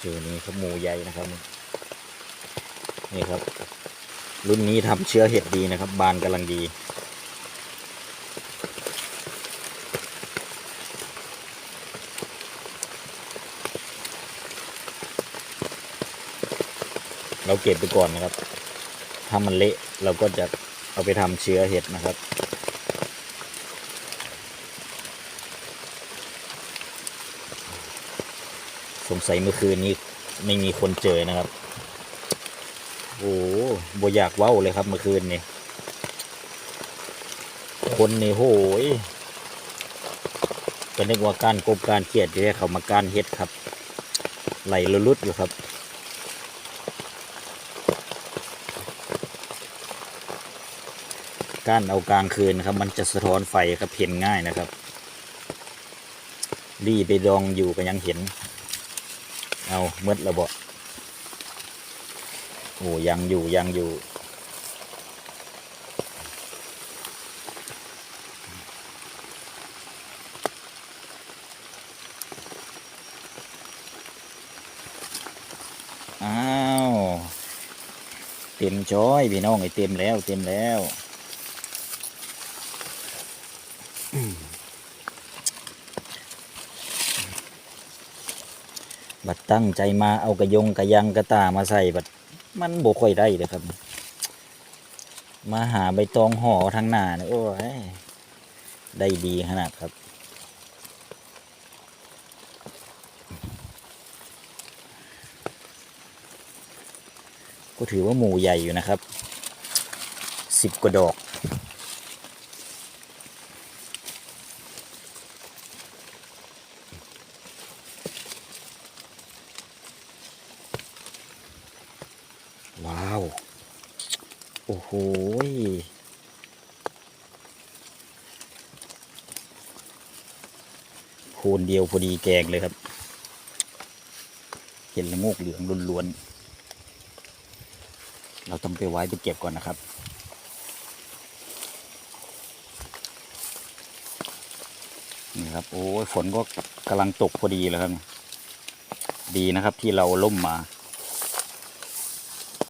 เจอนี่ครับหมูใหญ่นะครับ นี่ครับ รุ่นนี้ทำเชื้อเห็ดดีนะครับ บานกำลังดีเราเก็บไปก่อนนะครับ ถ้ามันเละเราก็จะเอาไปทำเชื้อเห็ดนะครับ สงสัยเมื่อคืนนี้ไม่มีคนเจอนะครับ โอ้โหบอยากเว้าเลยครับเมื่อคืนนี้ คนนี่โหยก็นึกว่าการกบการเขียดจะให้เขามาการเฮ็ดครับ ไหลลุดอยู่ครับการเอากลางคืนครับ มันจะสะท้อนไฟครับเห็นง่ายนะครับรีไปดองอยู่ก็ยังเห็น เอาเมืดระเบาโอ้ยังอยู่ยังอยู่อ้าวเต็มจ้อยพี่น้องไอ้เต็มแล้วเต็มแล้วอืม บัดตั้งใจมาเอากระยงกระยังกระตามาใส่บัดมันบ่ค่อยได้เลยครับ มาหาใบตองห่อทางหน้าเนี่ยโอ้ยได้ดีขนาดครับ ก็ถือว่าหมูใหญ่อยู่นะครับสิบกว่าดอก ว้าว โอ้โหโคนเดียวพอดีแกงเลยครับ เห็นละโงกเหลืองล้วนๆ เราต้องไปไว้ไปเก็บก่อนนะครับนี่ครับโอ้ยฝนก็กำลังตกพอดีเลยครับ ดีนะครับที่เราล่มมา